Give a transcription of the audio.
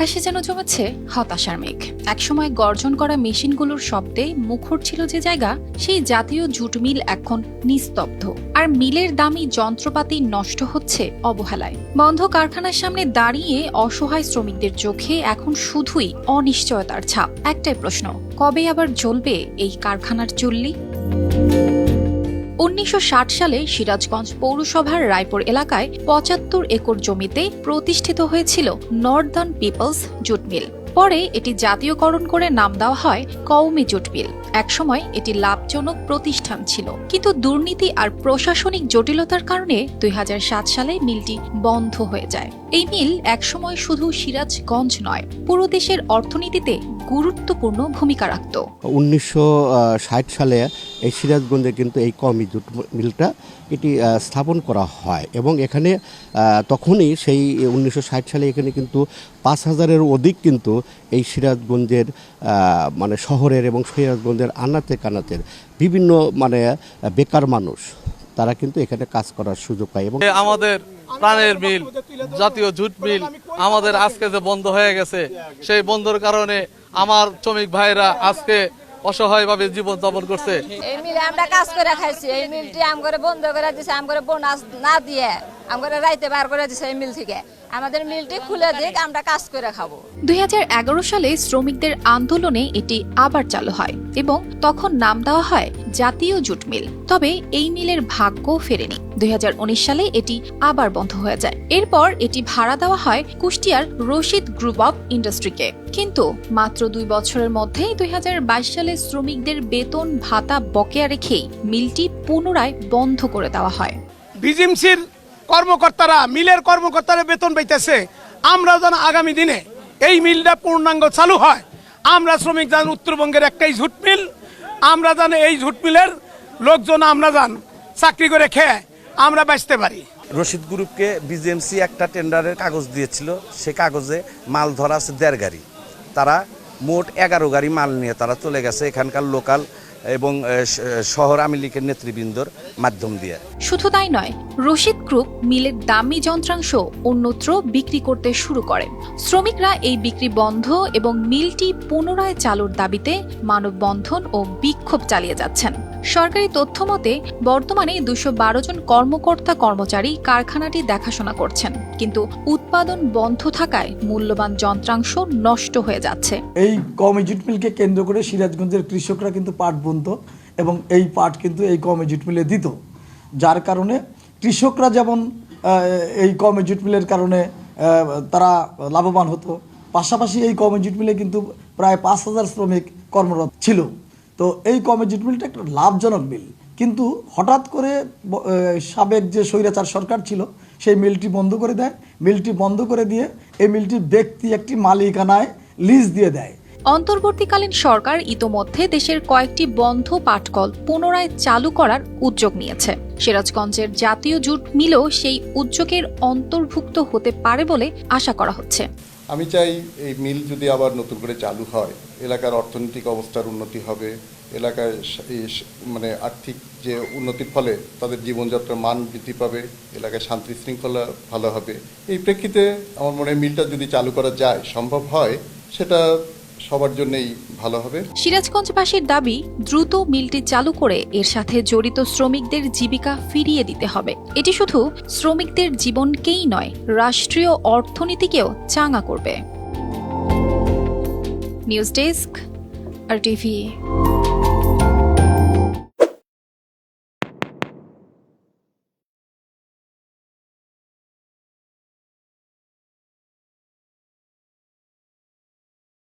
আকাশে যেন জমেছে হতাশার মেঘ। একসময় গর্জন করা মেশিনগুলোর শব্দে মুখর ছিল যে জায়গা, সেই জাতীয় জুট মিল এখন নিস্তব্ধ। আর মিলের দামি যন্ত্রপাতি নষ্ট হচ্ছে অবহেলায়। বন্ধ কারখানার সামনে দাঁড়িয়ে অসহায় শ্রমিকদের চোখে এখন শুধুই অনিশ্চয়তার ছাপ। একটাই প্রশ্ন, কবে আবার জ্বলবে এই কারখানার চুল্লি? উনিশশো ষাট সালে সিরাজগঞ্জ পৌরসভার রায়পুর এলাকায় পঁচাত্তর একর জমিতে প্রতিষ্ঠিত হয়েছিল নর্দার্ন পিপলস জুট মিল। পরে এটি জাতীয়করণ করে নাম দেওয়া হয় কওমি জুট মিল। একসময় এটি লাভজনক প্রতিষ্ঠান ছিল। কিন্তু দুর্নীতি আর প্রশাসনিক জটিলতার কারণে দুই হাজার সাত সালে মিলটি বন্ধ হয়ে যায়। এই মিল একসময় শুধু সিরাজগঞ্জ নয়, পুরো দেশের অর্থনীতিতে গুরুত্বপূর্ণ ভূমিকা রাখত। উনিশশো ষাট সালে এই সিরাজগঞ্জে কিন্তু এই কমি জুট মিলটা এটি স্থাপন করা হয় এবং এখানে তখনই সেই উনিশশো ষাট সালে এখানে কিন্তু পাঁচ হাজারের অধিক কিন্তু এই সিরাজগঞ্জের মানে শহরের এবং সিরাজগঞ্জের আনাতে কানাতের বিভিন্ন মানে বেকার মানুষ তারা কিন্তু এখানে কাজ করার সুযোগ পায় এবং আমাদের প্রাণের মিল জাতীয় জুট মিল আমাদের আজকে যে বন্ধ হয়ে গেছে সেই বন্ধর কারণে আমার শ্রমিক ভাইরা আজকে অসহায়ভাবে জীবন যাপন করছে। এই মিলে আমরা কাজ করে খাইছি এই মিলটি আম করে বন্ধ করে দিছে আম করে বোনাস না দিয়ে আম করে রাইতে বার করে দিছে এই মিল থেকে। আমাদের মিলটি খুলে দিক আমরা কাজ করে খাব। দুই হাজার এগারো সালে শ্রমিকদের আন্দোলনে এটি আবার চালু হয় এবং তখন নাম দেওয়া হয় জাতীয় জুট মিল। তবে এই মিলের ভাগ্য ফেরেনি। দুই হাজার উনিশ সালে এটি আবার বন্ধ হয়ে যায়। এরপর এটি ভাড়া দেওয়া হয় কুষ্টিয়ার রশিদ গ্রুপ অফ ইন্ডাস্ট্রিকে। কিন্তু মাত্র দুই বছরের মধ্যেই দু হাজার বাইশ সালে শ্রমিকদের বেতন, ভাতা বকেয়া রেখেই মিলটি পুনরায় বন্ধ করে দেওয়া হয়। বিজিএমসির কর্মকর্তারা, মিলের কর্মকর্তারা বেতন পাইতেছে। আমরা যেন আগামী দিনে এই মিলটা পূর্ণাঙ্গ চালু হয়। আমরা শ্রমিক যান, উত্তরবঙ্গের একটাই ঝুট মিল আমরা যেন এই ঝুট মিলের লোকজন আমরা যান, চাকরি করে খেয়ে আমরা বাঁচতে পারি। রশিদ গ্রুপকে বিজেএমসি একটা টেন্ডারের কাগজ দিয়েছিল সে কাগজে মাল ধরা আছে দেড় গাড়ি। তারা মোট এগারো গাড়ি মাল নিয়ে তারা চলে গেছে এখানকার লোকাল এবং শহর আওয়ামী লীগের নেতৃবৃন্দর মাধ্যম দিয়ে। শুধু তাই নয় রশিদ গ্রুপ মিলের দামি যন্ত্রাংশ অন্যত্র বিক্রি করতে শুরু করে। শ্রমিকরা এই বিক্রি বন্ধ এবং মিলটি পুনরায় চালুর দাবিতে মানববন্ধন ও বিক্ষোভ চালিয়ে যাচ্ছেন। সরকারি তথ্য মতে, বর্তমানে দুশো জন কর্মকর্তা কর্মচারী কারখানাটি দেখাশোনা করছেন, কিন্তু উৎপাদন বন্ধ থাকায় মূল্যবান যন্ত্রাংশ নষ্ট হয়ে যাচ্ছে। এই কমিজুট মিলকে কেন্দ্র করে সিরাজগঞ্জের কৃষকরা কিন্তু পাট বুনত এবং এই পাট কিন্তু এই কমিজুট মিলে দিত, যার কারণে কৃষকরা যেমন এই এই কমিজুট মিলের কারণে তারা লাভবান হতো, পাশাপাশি এই কমে জুট মিলে কিন্তু প্রায় পাঁচ হাজার শ্রমিক কর্মরত ছিল। তো এই কমে জুট মিলটা একটা লাভজনক মিল। কিন্তু হঠাৎ করে সাবেক যে স্বৈরাচার সরকার ছিল, সেই মিলটি বন্ধ করে দেয়। মিলটি বন্ধ করে দিয়ে, এই মিলটি ব্যক্তি একটি মালিকানায় লিজ দিয়ে দেয়। অন্তর্বর্তীকালীন সরকার ইতোমধ্যে দেশের কয়েকটি বন্ধ পাটকল পুনরায় চালু করার উদ্যোগ নিয়েছে। সিরাজগঞ্জের জাতীয় জুট মিলও সেই উদ্যোগের অন্তর্ভুক্ত হতে পারে বলে আশা করা হচ্ছে। আমি চাই এই মিল যদি আবার নতুন করে চালু হয়, এলাকার অর্থনৈতিক অবস্থার উন্নতি হবে স- মানে আর্থিক যে উন্নতির ফলে তাদের জীবনযাত্রার মান বৃদ্ধি পাবে এলাকায় শান্তি শৃঙ্খলা ভালো হবে। এই প্রেক্ষিতে আমার মনে হয় মিলটা যদি চালু করা যায়, সম্ভব হয়, সেটা সবার জন্যই ভালো হবে। সিরাজগঞ্জবাসীর দাবি, দ্রুত মিলটি চালু করে এর সাথে জড়িত শ্রমিকদের জীবিকা ফিরিয়ে দিতে হবে। এটি শুধু শ্রমিকদের জীবনকেই নয়, রাষ্ট্রীয় অর্থনীতিকেও চাঙা করবে। News desk, R TV.